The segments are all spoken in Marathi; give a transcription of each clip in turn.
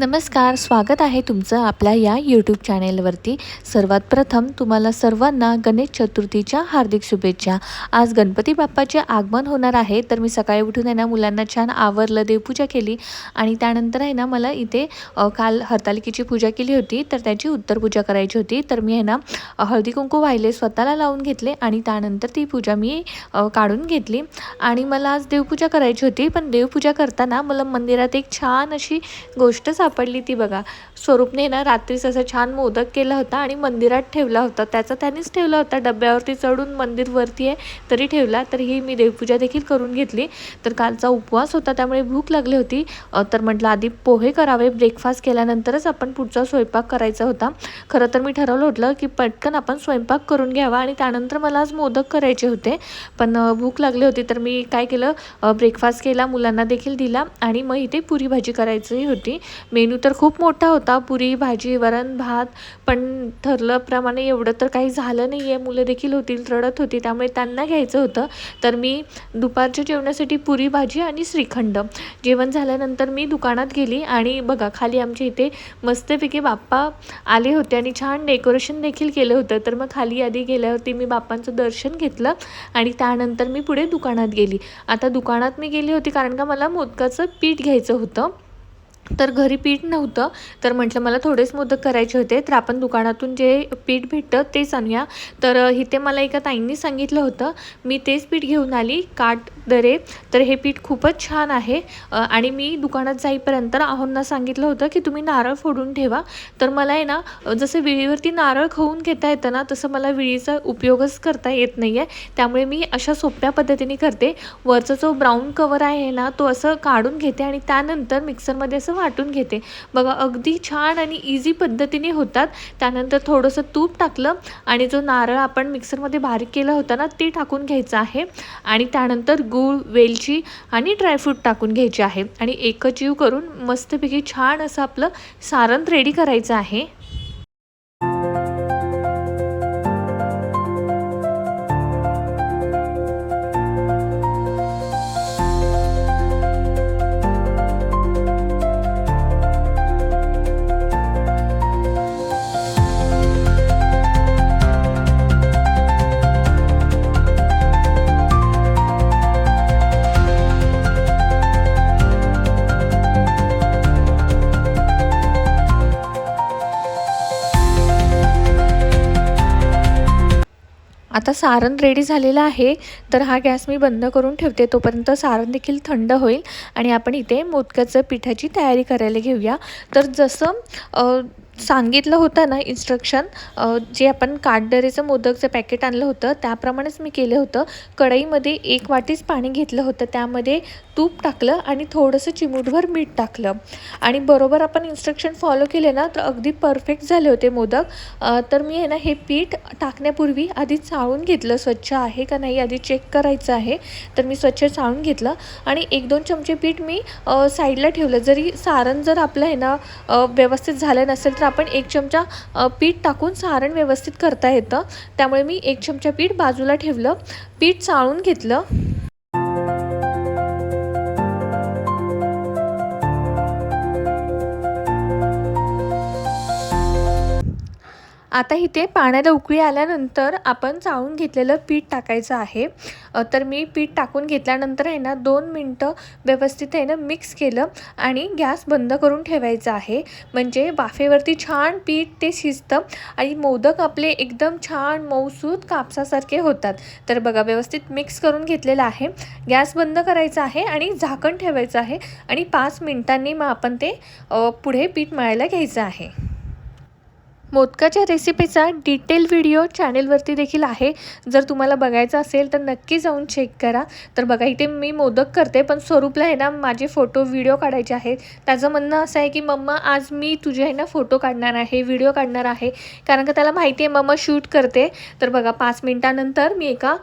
नमस्कार स्वागत आहे तुमचं आपल्या या यूट्यूब चॅनेलवरती सर्वात प्रथम तुम्हाला सर्वांना गणेश चतुर्थीच्या हार्दिक शुभेच्छा. आज गणपती बाप्पाचे आगमन होणार आहे तर मी सकाळी उठून आहे ना मुलांना छान आवरलं देवपूजा केली. आणि त्यानंतर आहे ना मला इथे काल हरतालिकेची पूजा केली होती तर त्याची उत्तरपूजा करायची होती. तर मी आहे ना हळदी कुंकू वाहिले स्वतःला लावून घेतले आणि त्यानंतर ती पूजा मी काढून घेतली. आणि मला आज देवपूजा करायची होती पण देवपूजा करताना मला मंदिरात एक छान अशी गोष्ट सापडली ती बघा. स्वरूपने ना रात्रीच असं छान मोदक केला होता आणि मंदिरात ठेवला होता. त्याचा त्यानेच ठेवला होता. डब्यावरती चढून मंदिर वरती आहे तरी ठेवला. तर ही मी देवपूजा देखील करून घेतली. तर कालचा उपवास होता त्यामुळे भूक लागली होती. तर म्हटलं आधी पोहे करावे. ब्रेकफास्ट केल्यानंतरच आपण पुढचा स्वयंपाक करायचा होता. खरं तर मी ठरवलं होतं की पटकन आपण स्वयंपाक करून घ्यावा आणि त्यानंतर मला आज मोदक करायचे होते. पण भूक लागली होती तर मी काय केलं? ब्रेकफास्ट केला मुलांना देखील दिला आणि मग इथे पुरी भाजी करायची होती. मेनू तर खूप मोठा होता पुरी भाजी वरण भात पण ठरल्याप्रमाणे एवढं तर काही झालं नाही आहे मुलं देखील होतील रडत होती त्यामुळे त्यांना घ्यायचं होतं. तर मी दुपारच्या जेवणासाठी पुरी भाजी आणि श्रीखंड. जेवण झाल्यानंतर मी दुकानात गेली आणि बघा खाली आमच्या इथे मस्तपैकी बाप्पा आले होते आणि छान डेकोरेशन देखील केलं होतं. तर मग खाली आधी गेल्यावरती मी बाप्पांचं दर्शन घेतलं आणि त्यानंतर मी पुढे दुकानात गेली. आता दुकानात मी गेली होती कारण का मला मोदकाचं पीठ घ्यायचं होतं. तर घरी पीठ नव्हतं. तर म्हटलं मला थोडेच मोदक करायचे होते तर आपण दुकानातून जे पीठ भेटतं तेच आणूया. तर इथे मला एका ताईंनी सांगितलं होतं मी तेच पीठ घेऊन आली काट दरे तर हे पीठ खूपच छान आहे. आणि मी दुकानात जाईपर्यंत आहोंना सांगितलं होतं की तुम्ही नारळ फोडून ठेवा. तर मला आहे ना जसं विळीवरती नारळ खवून घेता येतं ना तसं मला विळीचा उपयोगच करता येत नाही आहे त्यामुळे मी अशा सोप्या पद्धतीने करते. वरचा जो ब्राऊन कवर आहे ना तो असं काढून घेते आणि त्यानंतर मिक्सरमध्ये असं वाटून घेते. बघा अगदी छान आणि इझी पद्धतीने होतात. त्यानंतर थोडंसं तूप टाकलं आणि जो नारळ आपण मिक्सरमध्ये बारीक केला होता ना ते टाकून घ्यायचं आहे. आणि त्यानंतर गूळ वेलची आणि ड्रायफ्रूट टाकून घ्यायचे आहे. आणि एकच जीव करून मस्तपैकी छान असं आपलं सारण रेडी करायचं आहे. आता सारण रेडी झालेलं आहे. तर हा गॅस मी बंद करून ठेवते. तोपर्यंत सारण देखील थंड होईल. आणि आपण इथे मोदकाचं पिठाची तयारी करायला घेऊया. तर जसं सांगितलं होतं ना इन्स्ट्रक्शन जे आपण काटदरेचं मोदकचं पॅकेट आणलं होतं त्याप्रमाणेच मी केलं होतं. कढईमध्ये एक वाटीच पाणी घेतलं होतं. त्यामध्ये तूप टाकलं आणि थोडंसं चिमूटभर मीठ टाकलं. आणि बरोबर आपण इन्स्ट्रक्शन फॉलो केले ना तर अगदी परफेक्ट झाले होते मोदक. तर मी आहे ना हे पीठ टाकण्यापूर्वी आधी चाळून घेतलं. स्वच्छ आहे का नाही आधी चेक करायचं आहे. तर मी स्वच्छ चाळून घेतलं. आणि एक दोन चमचे पीठ मी साईडला ठेवलं. जरी सारण जर आपलं आहे ना व्यवस्थित झालं नसेल तर आपण एक चमचा पीठ टाकून सारण व्यवस्थित करता येतं. त्यामुळे मी एक चमचा पीठ बाजूला ठेवलं. पीठ चाळून घेतलं. आता इथे पाण्याला उकळी आल्यानंतर आपण चाळून घेतलेलं पीठ टाकायचं आहे. तर मी पीठ टाकून घेतल्यानंतर आहे ना दोन मिनटं व्यवस्थित आहे ना मिक्स केलं आणि गॅस बंद करून ठेवायचा आहे. म्हणजे वाफेवरती छान पीठ ते शिजतं आणि मोदक आपले एकदम छान मऊसूद कापसासारखे होतात. तर बघा व्यवस्थित मिक्स करून घेतलेलं आहे. गॅस बंद करायचा आहे आणि झाकण ठेवायचं आहे आणि पाच मिनटांनी मग आपण ते पुढे पीठ मळायला घ्यायचं आहे. मोदकाच्या रेसिपीचा डिटेल व्हिडिओ चॅनेलवरती देखील आहे. जर तुम्हाला बघायचं असेल तर नक्की जाऊन चेक करा. तर बघा इथे मी मोदक करते पण स्वरूपला आहे ना माझे फोटो व्हिडिओ काढायचे आहेत. त्याचं म्हणणं असं आहे की मम्मा आज मी तुझे आहे ना फोटो काढणार आहे व्हिडिओ काढणार आहे. कारण का त्याला माहिती आहे मम्मा शूट करते. तर बघा पाच मिनटानंतर मी एका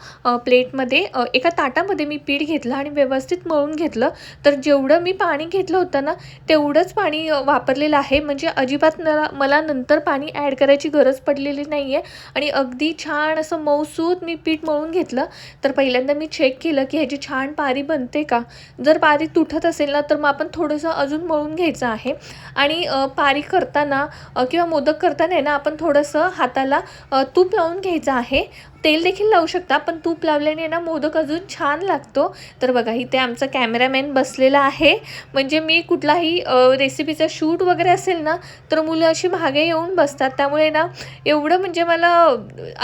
प्लेटमध्ये एका ताटामध्ये मी पीठ घेतलं आणि व्यवस्थित मळून घेतलं. तर जेवढं मी पाणी घेतलं होतं ना तेवढंच पाणी वापरलेलं आहे. म्हणजे अजिबात मला नंतर पाणी ॲड करायची गरज पडलेली नाही आहे आणि अगदी छान असं मऊसूत मी पीठ मळून घेतलं तर पहिल्यांदा मी चेक केलं की ह्याची छान पारी बनते का? जर पारी तुटत असेल ना तर मग आपण थोडंसं अजून मळून घ्यायचं आहे. आणि पारी करताना किंवा मोदक करताना आहे ना आपण थोडंसं हाताला तूप लावून घ्यायचं आहे. तेल देखील लावू शकता पण तूप लावल्याने ना मोदक अजून छान लागतो. तर बघा इथे आमचा कॅमेरामॅन बसलेला आहे. म्हणजे मी कुठलाही रेसिपीचा शूट वगैरे असेल ना तर मुलं अशी मागे येऊन बसतात. त्यामुळे ना एवढं म्हणजे मला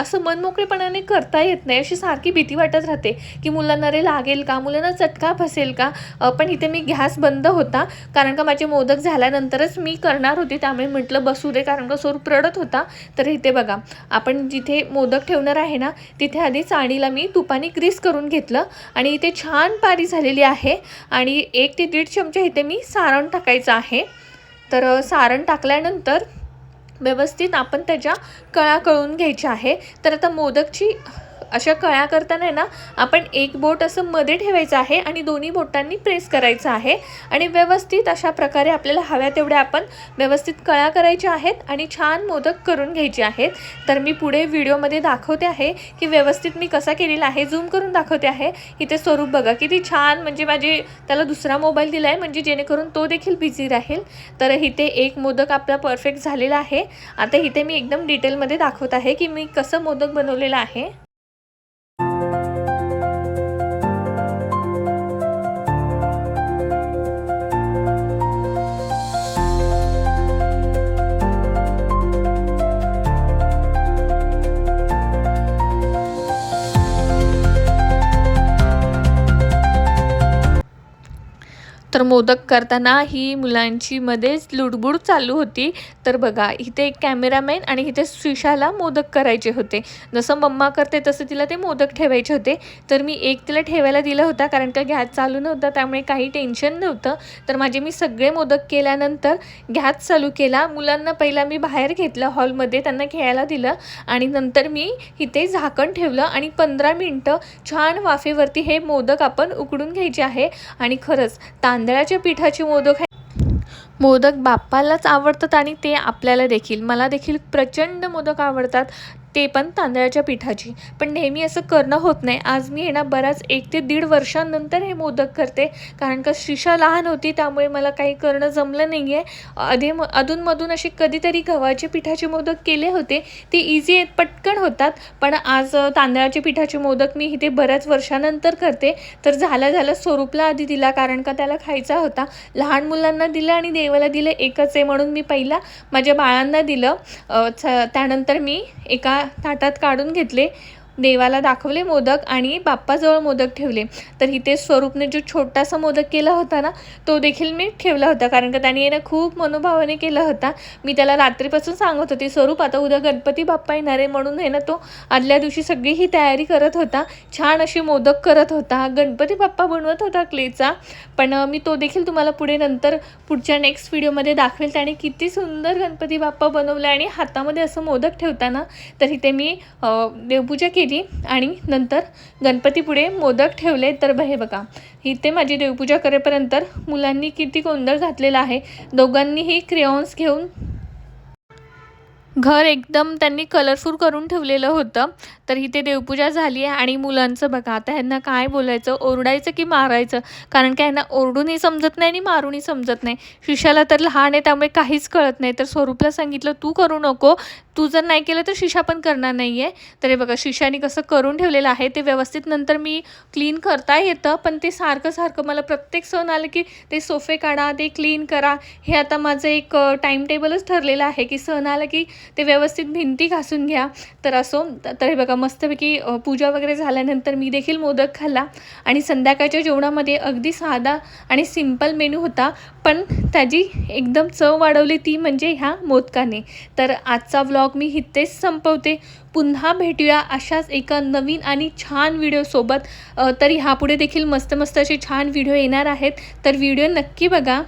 असं मनमोकळेपणाने करता येत नाही. अशी सारखी भीती वाटत राहते की मुलांना रे लागेल का? मुलांना चटका फसेल का? पण इथे मी गॅस बंद होता. कारण का माझे मोदक झाल्यानंतरच मी करणार होती. त्यामुळे म्हटलं बसू दे. कारण का स्वरूप रडत होता. तर इथे बघा आपण जिथे मोदक ठेवणार आहे ना तिथे आधी चाळणीला मी तुपाने ग्रीस करून घेतलं आणि इथे छान पारी झालेली आहे. आणि एक ते दीड चमचा इथे मी सारण टाकायचं आहे. तर सारण टाकल्यानंतर व्यवस्थित आपण त्याच्या कळा कळून घ्यायच्या आहे. तर आता मोदकची अशा कळ्या करताना आहे ना आपण एक बोट असं मध्ये ठेवायचं आहे आणि दोन्ही बोटांनी प्रेस करायचं आहे. आणि व्यवस्थित अशा प्रकारे आपल्याला हव्या तेवढ्या आपण व्यवस्थित कळ्या करायच्या आहेत आणि छान मोदक करून घ्यायचे आहेत. तर मी पुढे व्हिडिओमध्ये दाखवते आहे की व्यवस्थित मी कसा केलेला आहे झूम करून दाखवते आहे. इथे स्वरूप बघा किती छान म्हणजे माझे त्याला दुसरा मोबाईल दिला आहे म्हणजे जेणेकरून तो देखील बिझी राहील. तर इथे एक मोदक आपला परफेक्ट झालेला आहे. आता इथे मी एकदम डिटेलमध्ये दाखवत आहे की मी कसं मोदक बनवलेलं आहे. मोदक करताना ही मुलांची मध्येच लुडबुड चालू होती. तर बघा इथे एक कॅमेरामॅन आणि इथे सुशाला मोदक करायचे होते. जसं मम्मा करते तसं तिला ते मोदक ठेवायचे होते. तर मी एक तिला ठेवायला दिला होता कारण का गॅस चालू नव्हता त्यामुळे काही टेन्शन नव्हतं. तर माझे मी सगळे मोदक केल्यानंतर गॅस चालू केला. मुलांना पहिला मी बाहेर घेतलं हॉलमध्ये त्यांना खेळायला दिलं आणि नंतर मी इथे झाकण ठेवलं आणि पंधरा मिनटं छान वाफेवरती हे मोदक आपण उकडून घ्यायचे आहे. आणि खरंच तांदळा तांदळाच्या पिठाचे मोदक आहे. मोदक बाप्पालाच आवडतात आणि ते आपल्याला देखील मला देखील प्रचंड मोदक आवडतात. ते पण तांदळाच्या पिठाची. पण नेहमी असं करणं होत नाही. आज मी आहे ना बराच एक ते दीड वर्षांनंतर हे मोदक करते. कारण का शिशा लहान होती त्यामुळे मला काही करणं जमलं नाही आहे अधे अधूनमधून असे कधीतरी गव्हाचे पिठाचे मोदक केले होते. ते इझी आहेत पटकन होतात. पण आज तांदळाच्या तांदळाचे पिठाचे मोदक मी इथे बऱ्याच वर्षानंतर करते. तर झालं झालं स्वरूपला आधी दिला. कारण का त्याला खायचा होता. लहान मुलांना दिलं आणि देवाला दिलं. एकच आहे म्हणून मी पहिला माझ्या बाळांना दिलं. त्यानंतर मी एका ताटात काढून घेतले. देवाला दाखवले मोदक आणि बाप्पाजवळ मोदक ठेवले. तर इथे स्वरूपने जो छोटासा मोदक केला होता ना तो देखील मी ठेवला होता. कारण का त्याने ना खूप मनोभावाने केला होता. मी त्याला रात्रीपासून सांगत होते स्वरूप आता उद्या गणपती बाप्पा येणार आहे. म्हणून आहे ना तो आदल्या दिवशी सगळी ही तयारी करत होता. छान अशी मोदक करत होता. गणपती बाप्पा बनवत होता क्लेचा. पण मी तो देखील तुम्हाला पुढे नंतर पुढच्या नेक्स्ट व्हिडिओमध्ये दाखवेल. त्याने किती सुंदर गणपती बाप्पा बनवला आणि हातामध्ये असं मोदक ठेवताना. तर इथे मी देवपूजा केली. केली आणि नंतर गणपतीपुढे मोदक ठेवले तर बहे हे बघा. इथे माझी देवपूजा करेपर्यंत मुलांनी किती गोंधळ घातलेला आहे. दोघांनीही क्रेऑन्स घेऊन घर एकदम त्यांनी कलरफुल करून ठेवलेलं होतं. तर इथे देवपूजा झाली आहे आणि मुलांचं बघा आता ह्यांना काय बोलायचं ओरडायचं की मारायचं? कारण काय ह्यांना ओरडूनही समजत नाही आणि मारूनही समजत नाही. शिशाला तर लहान आहे त्यामुळे काहीच कळत नाही. तर स्वरूपला सांगितलं तू करू नको. तू जर नाही केलं तर शिशा पण करणार नाही आहे तर हे बघा शिशाने कसं करून ठेवलेलं आहे ते व्यवस्थित नंतर मी क्लीन करता येतं. पण ते सारखं सारखं मला प्रत्येक सण आलं की ते सोफे काढा ते क्लीन करा. हे आता माझं एक टाईम टेबलच ठरलेलं आहे की सण आलं की ते व्यवस्थित भिंती घासून घ्या. तर असो तर हे बघा मस्तपैकी पूजा वगैरे झाल्यानंतर मी देखील मोदक खाल्ला आणि संध्याकाळच्या जेवणामध्ये अगदी साधा आणि सिंपल मेनू होता पण त्याची एकदम चव वाढवली ती म्हणजे ह्या मोदकाने. तर आजचा व्लॉग मी इथेच संपवते. पुन्हा भेटूया अशाच एका नवीन आणि छान व्हिडिओसोबत तर ह्यापुढे देखील मस्त मस्त असे छान व्हिडिओ येणार आहेत. तर व्हिडिओ नक्की बघा.